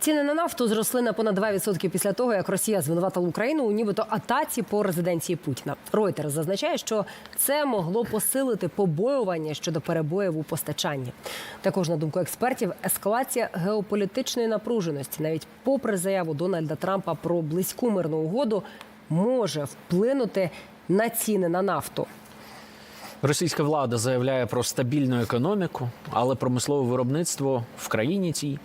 Ціни на нафту зросли на понад 2% після того, як Росія звинуватила Україну у нібито атаці по резиденції Путіна. Reuters зазначає, що це могло посилити побоювання щодо перебоїв у постачанні. Також, на думку експертів, ескалація геополітичної напруженості, навіть попри заяву Дональда Трампа про близьку мирну угоду, може вплинути на ціни на нафту. Російська влада заявляє про стабільну економіку, але промислове виробництво в країні цій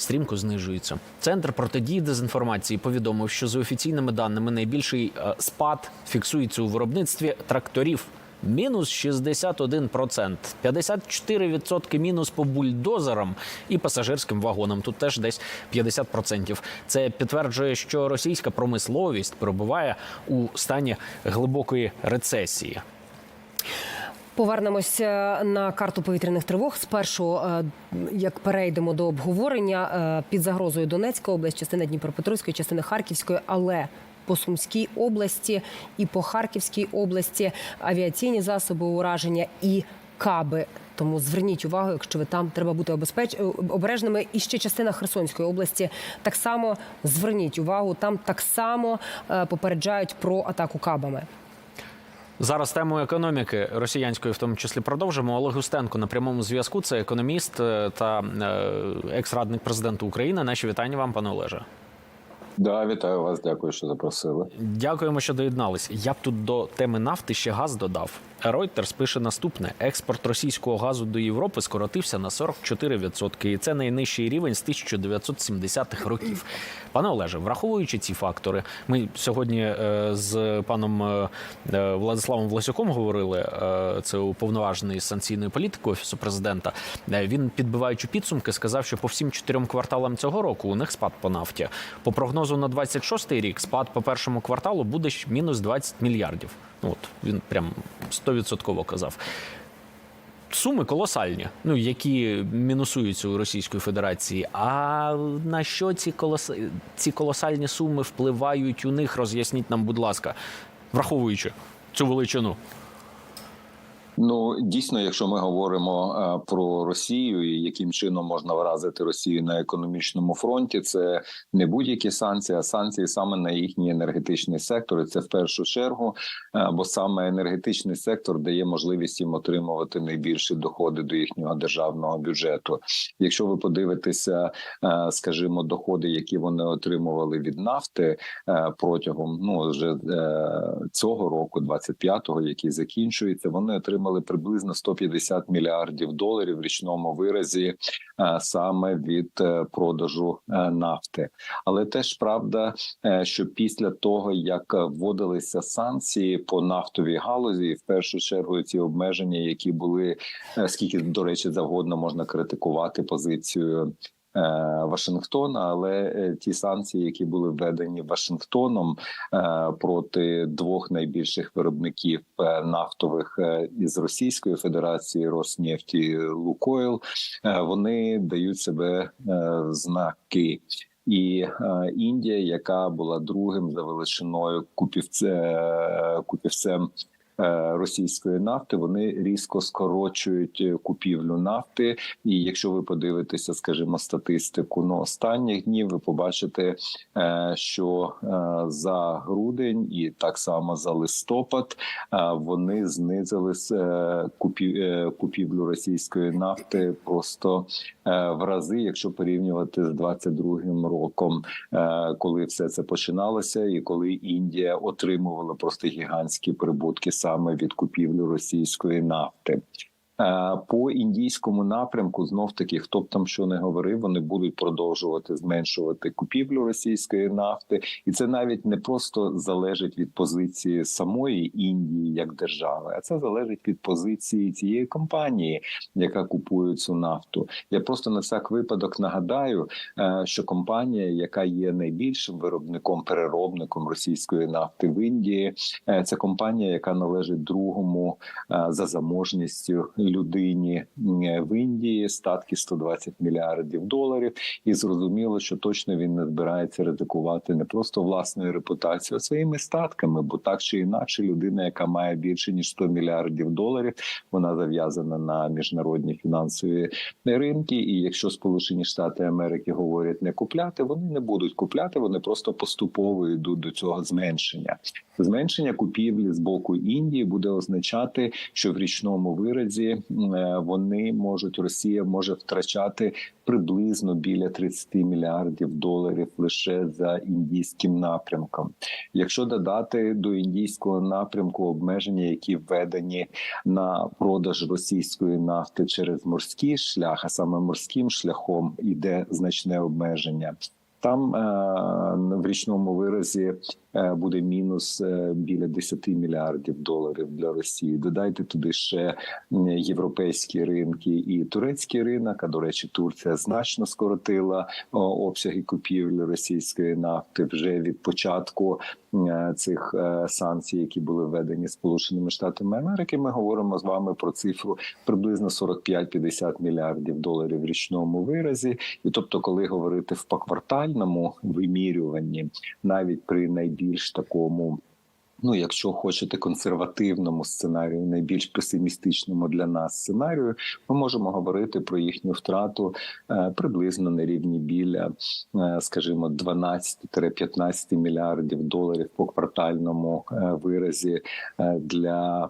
стрімко знижується. Центр протидії дезінформації повідомив, що за офіційними даними найбільший е, спад фіксується у виробництві тракторів. Мінус 61%, 54% мінус по бульдозерам і пасажирським вагонам. Тут теж десь 50%. Це підтверджує, що російська промисловість перебуває у стані глибокої рецесії. Повернемося на карту повітряних тривог. Спершу, е, як перейдемо до обговорення е, під загрозою Донецька область, частина Дніпропетровської, частина Харківської, але по Сумській області і по Харківській області авіаційні засоби ураження і каби. Тому зверніть увагу, якщо ви там треба бути обезпеч... обережними. І ще частина Херсонської області так само зверніть увагу. Там так само е, попереджають про атаку кабами. Зараз тему економіки росіянської, в тому числі, продовжимо. Олег Густенко на прямому зв'язку. Це економіст е, та е, екс-радник президента України. Наші вітання вам, пане Олеже. Да, вітаю вас. Дякую, що запросили. Дякуємо, що доєднались. Я б тут до теми нафти ще газ додав. Reuters пише наступне: експорт російського газу до Європи скоротився на 44%. І це найнижчий рівень з 1970-х років. Пане Олеже, враховуючи ці фактори, ми сьогодні е, з паном е, е, Владиславом Власюком говорили. Це уповноважений з санкційної політики офісу президента. Він підбиваючи підсумки, сказав, що по всім чотирьом кварталам цього року у них спад по нафті. По прогнозу на 26-й рік спад по першому кварталу буде мінус 20 мільярдів. Ну, От він прям 100% казав. Суми колосальні, ну які мінусуються у Російської Федерації. А на що ці колос... ці колосальні суми впливають у них? Роз'ясніть нам, будь ласка, враховуючи цю величину. Ну дійсно, якщо ми говоримо е, про Росію і яким чином можна вразити Росію на економічному фронті, це не будь-які санкції, а санкції саме на їхній енергетичний сектор. І це в першу чергу, е, бо саме енергетичний сектор дає можливість їм отримувати найбільші доходи до їхнього державного бюджету. Якщо ви подивитеся, е, скажімо, доходи, які вони отримували від нафти протягом ну вже цього року, 25-го, який закінчується, вони отримали приблизно 150 мільярдів доларів в річному виразі е, саме від е, продажу е, нафти. Але теж правда, що після того як вводилися санкції по нафтовій галузі, в першу чергу ці обмеження, які були скільки до речі, завгодно можна критикувати позицію. Е, Вашингтона, але е, ті санкції, які були введені Вашингтоном е, проти двох найбільших виробників нафтових із Російської Федерації Роснефті Лукойл, вони дають себе знаки. І Індія, яка була другим за величиною купівце, купівцем російської нафти, вони різко скорочують е, купівлю нафти. І якщо ви подивитеся, скажімо, статистику на останніх днів, ви побачите, е, що е, за грудень і так само за листопад е, вони знизили е, купів, е, купівлю російської нафти просто е, в рази, якщо порівнювати з 22-м роком, е, коли все це починалося, і коли Індія отримувала просто гігантські прибутки саме від купівлі російської нафти. Е, По індійському напрямку знов таки, хто б там що не говорив, вони будуть продовжувати зменшувати купівлю російської нафти, і це навіть не просто залежить від позиції самої Індії як держави, а це залежить від позиції цієї компанії, яка купує цю нафту. Я просто на всяк випадок нагадаю, е, що компанія, яка є найбільшим виробником переробником російської нафти в Індії, е, це компанія, яка належить другому за заможністю людині е, в Індії статки 120 мільярдів доларів, і зрозуміло, що точно він не збирається ризикувати не просто власною репутацією, а своїми статками, бо так чи інакше, людина, яка має більше ніж 100 мільярдів доларів, вона зав'язана на міжнародні фінансові ринки. І якщо Сполучені Штати Америки говорять не купляти, вони не будуть купляти. Вони просто поступово йдуть до цього зменшення. Зменшення купівлі з боку Індії буде означати, що в річному виразі е, вони можуть Росія може втрачати приблизно біля 30 мільярдів доларів лише за індійським напрямком. Якщо додати до індійського напрямку обмеження, які введені на продаж російської нафти через морський шлях, а саме морським шляхом іде значне обмеження. Там е, в річному виразі е, буде мінус е, біля 10 мільярдів доларів для Росії. Додайте туди ще європейські ринки і турецький ринок. А до речі, Турція значно скоротила обсяги купівлі російської нафти вже від початку цих санкцій, які були введені Сполученими Штатами Америки. Ми говоримо з вами про цифру приблизно 45-50 мільярдів доларів в річному виразі. І тобто, коли говорити в поквартальному вимірюванні, навіть при найбільш такому. Ну, якщо хочете консервативному сценарію, найбільш песимістичному для нас сценарію, ми можемо говорити про їхню втрату е, приблизно на рівні біля, е, скажімо, 12-15 мільярдів доларів по квартальному е, виразі для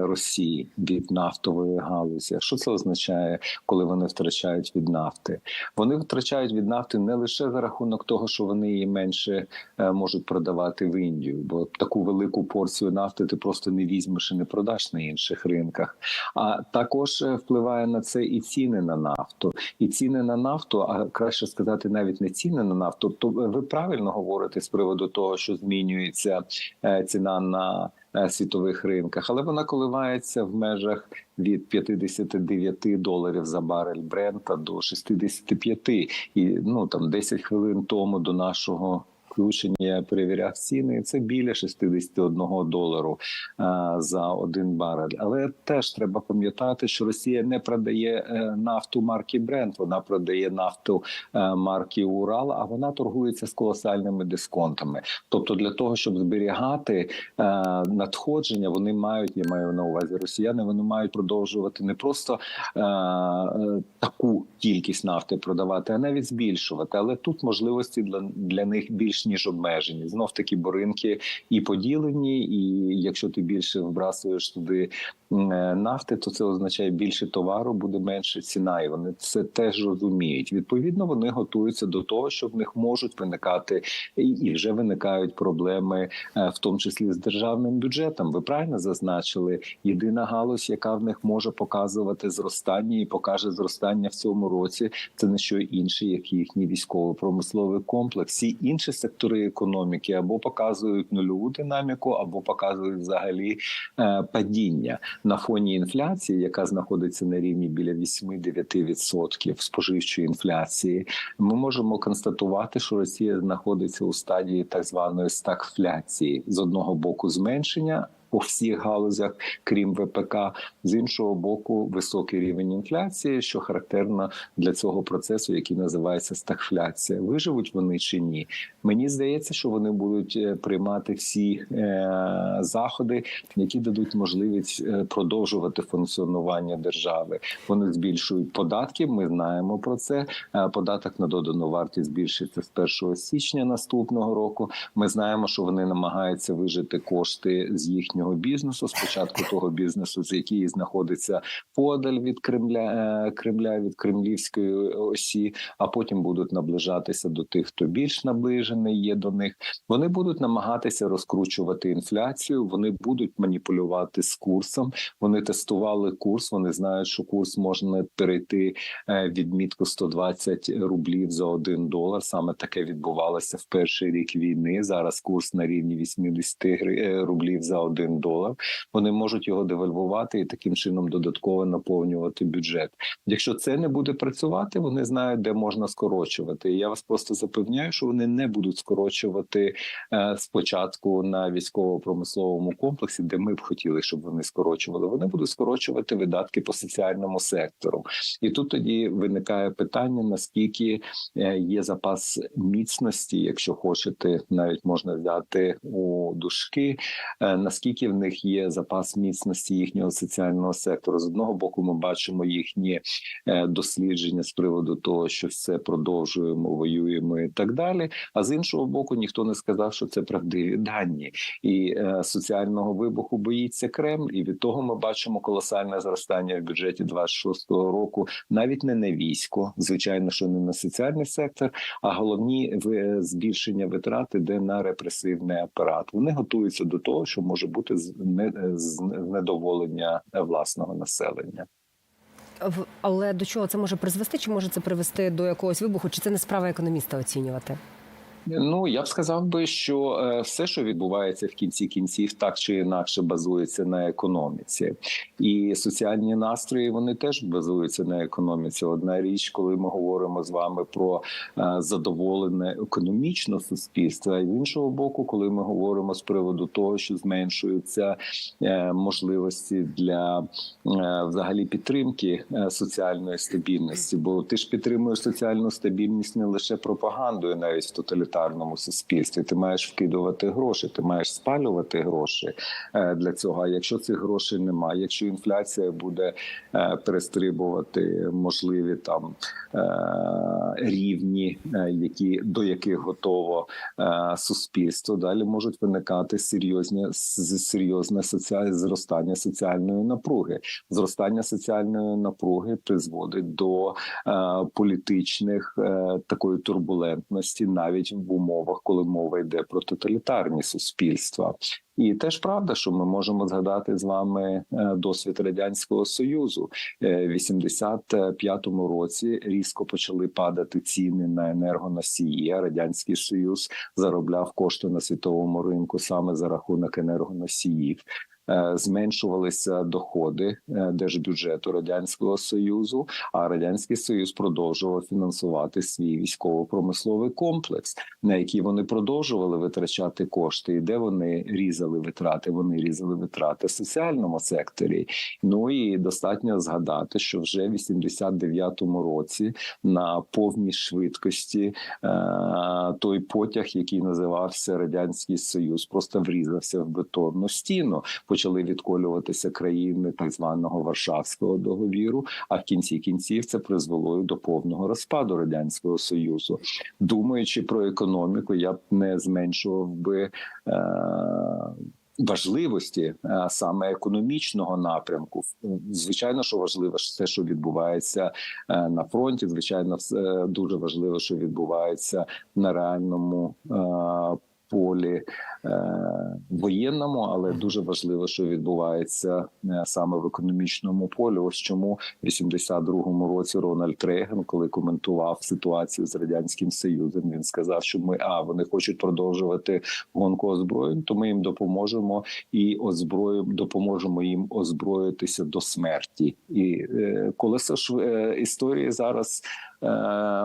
Росії від нафтової галузі. Що це означає, коли вони втрачають від нафти? Вони втрачають від нафти не лише за рахунок того, що вони її менше можуть продавати в Індію, бо таку велику порцію нафти ти просто не візьмеш і не продаш на інших ринках. А також е, впливає на це і ціни на нафту, і ціни на нафту, а краще сказати, навіть не ціни на нафту. То ви правильно говорите з приводу того, що змінюється е, ціна на світових ринках, але вона коливається в межах від 59 доларів за барель Брента до 65. І ну там 10 хвилин тому до нашого. Включення перевіряв ціни. Це біля 61 долару за один барель. Але теж треба пам'ятати, що Росія не продає е, нафту марки Brent, Вона продає нафту е, марки Урал, а вона торгується з колосальними дисконтами. Тобто, для того, щоб зберігати е, надходження, вони мають, я маю на увазі росіяни. Вони мають продовжувати не просто таку кількість нафти продавати, а навіть збільшувати. Але тут можливості для, для них більш ніж обмежені. Знов таки, бо ринки і поділені, і якщо ти більше вбрасуєш туди е, нафти, то це означає більше товару, буде менше ціна, і вони це теж розуміють. Відповідно, вони готуються до того, що в них можуть виникати і- і вже виникають проблеми, е, в тому числі з державним бюджетом. Ви правильно зазначили, єдина галузь, яка в них може показувати зростання і покаже зростання в цьому році, це не що інше, як їхній військово-промисловий комплекс. Всі інші сектори економіки або показують нульову динаміку, або показують взагалі е, падіння на фоні інфляції, яка знаходиться на рівні біля 8-9% споживчої інфляції. Ми можемо констатувати, що Росія знаходиться у стадії так званої стагфляції з одного боку зменшення. По всіх галузях, крім ВПК, з іншого боку, високий рівень інфляції, що характерно для цього процесу, який називається стагфляція. Виживуть вони чи ні? Мені здається, що вони будуть е, приймати всі е, заходи, які дадуть можливість е, продовжувати функціонування держави. Вони збільшують податки. Ми знаємо про це. Е, Податок на додану вартість збільшиться з 1 січня наступного року. Ми знаємо, що вони намагаються вижити кошти з їхнього бізнесу. Спочатку того бізнесу, з який знаходиться подаль від Кремля, е, Кремля від кремлівської осі, а потім будуть наближатися до тих, хто більш наближений є до них. Вони будуть намагатися розкручувати інфляцію. Вони будуть маніпулювати з курсом. Вони тестували курс. Вони знають, що курс можна перейти е, відмітку 120 рублів за один долар. Саме таке відбувалося в перший рік війни. Зараз курс на рівні 80 гри- е, рублів за один гривень долар, вони можуть його девальвувати і таким чином додатково наповнювати бюджет. Якщо це не буде працювати, вони знають, де можна скорочувати. І я вас просто запевняю, що вони не будуть скорочувати е, спочатку на військово-промисловому комплексі, де ми б хотіли, щоб вони скорочували. Вони будуть скорочувати видатки по соціальному сектору. І тут тоді виникає питання: наскільки е, є запас міцності, якщо хочете, навіть можна взяти у дужки, е, наскільки в них є запас міцності їхнього соціального сектору. З одного боку, ми бачимо їхні е, дослідження з приводу того, що все продовжуємо, воюємо і так далі. А з іншого боку, ніхто не сказав, що це правдиві дані, і е, соціального вибуху боїться Кремль, і від того ми бачимо колосальне зростання в бюджеті 26-го року, навіть не на військо, звичайно, що не на соціальний сектор, а головні в- збільшення витрат іде на репресивний апарат. Вони готуються до того, що може бути знедоволення власного населення. Але до чого це може призвести? Чи може це привести до якогось вибуху? Чи це не справа економіста оцінювати? Ну я б сказав би, що е, все, що відбувається в кінці кінців, так чи інакше базується на економіці, і соціальні настрої вони теж базуються на економіці. Одна річ, коли ми говоримо з вами про е, задоволене економічно суспільство, а з іншого боку, коли ми говоримо з приводу того, що зменшуються е, можливості для взагалі підтримки соціальної стабільності, бо ти ж підтримуєш соціальну стабільність не лише пропагандою, навіть в тоталітарному суспільстві. Ти маєш вкидувати гроші, ти маєш спалювати гроші е, для цього. А якщо цих грошей немає, якщо інфляція буде е, перестрибувати можливі там е, рівні, які до яких готово суспільство, далі можуть виникати серйозні серйозне соціальне зростання соціальної напруги. Зростання соціальної напруги призводить до політичних такої турбулентності, навіть в умовах, коли мова йде про тоталітарні суспільства. І теж правда, що ми можемо згадати з вами е, досвід радянського союзу. Е, В 85-му році різко почали падати ціни на енергоносії. Радянський Союз заробляв кошти на світовому ринку саме за рахунок енергоносіїв. Е, Зменшувалися доходи е, держбюджету радянського союзу, а радянський союз продовжував фінансувати свій військово-промисловий комплекс, на який вони продовжували витрачати кошти. І де вони різали витрати? Вони різали витрати в соціальному секторі. Ну і достатньо згадати, що вже в 89-му році на повній швидкості е, той потяг, який називався Радянський Союз, просто врізався в бетонну стіну. Почали відколюватися країни так званого Варшавського договіру. А в кінці кінців це призвело до повного розпаду радянського союзу. Думаючи про економіку, я б не зменшував би. Е- Важливості е, саме економічного напрямку, звичайно, що важливо все, що відбувається е, на фронті. Звичайно, все дуже важливо, що відбувається на реальному е, полі е, воєнному, але дуже важливо, що відбувається е, саме в економічному полі. Ось чому в 82-му році Рональд Рейган, коли коментував ситуацію з радянським союзом, він сказав, що ми а вони хочуть продовжувати гонку озброєнь, то ми їм допоможемо і озброїмо, допоможемо їм озброїтися до смерті. І е, колесо шв... е, історії зараз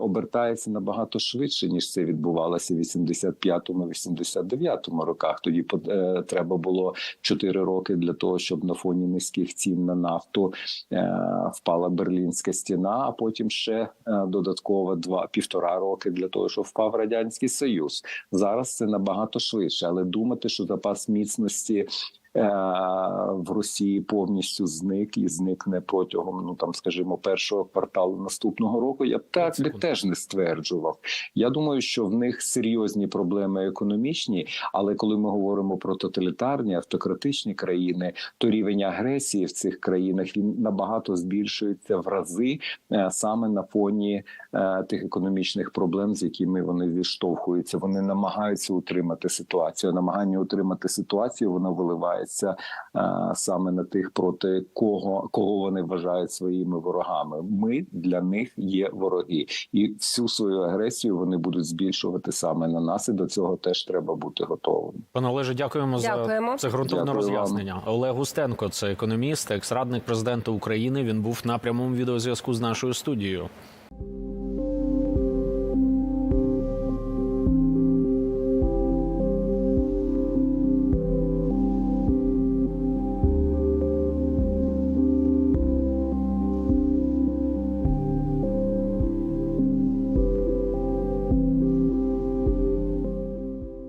обертається набагато швидше ніж це відбувалося в 85-му, 89-му роках. Тоді е, треба було 4 роки для того, щоб на фоні низьких цін на нафту е, впала берлінська стіна. А потім ще е, додатково два півтора роки для того, щоб впав радянський союз. Зараз це набагато швидше, але думати, що запас міцності е, в Росії повністю зник і зникне протягом, ну там, скажімо, першого кварталу наступного року. Я так би теж не стверджував. Я думаю, що в них серйозні проблеми економічні, але коли ми говоримо про тоталітарні автократичні країни, то рівень агресії в цих країнах він набагато збільшується в рази е, саме на фоні е, тих економічних проблем, з якими вони зіштовхуються. Вони намагаються утримати ситуацію. Намагання утримати ситуацію воно виливає спрямовується е, саме на тих, проти кого кого вони вважають своїми ворогами. Ми для них є вороги, і всю свою агресію вони будуть збільшувати саме на нас. І до цього теж треба бути готовим. Пане Олеже, дякуємо, Дякуємо. за це ґрунтовне вам. роз'яснення. Олег Густенко, це економіст, екс-радник президента України. Він був на прямому відеозв'язку з нашою студією.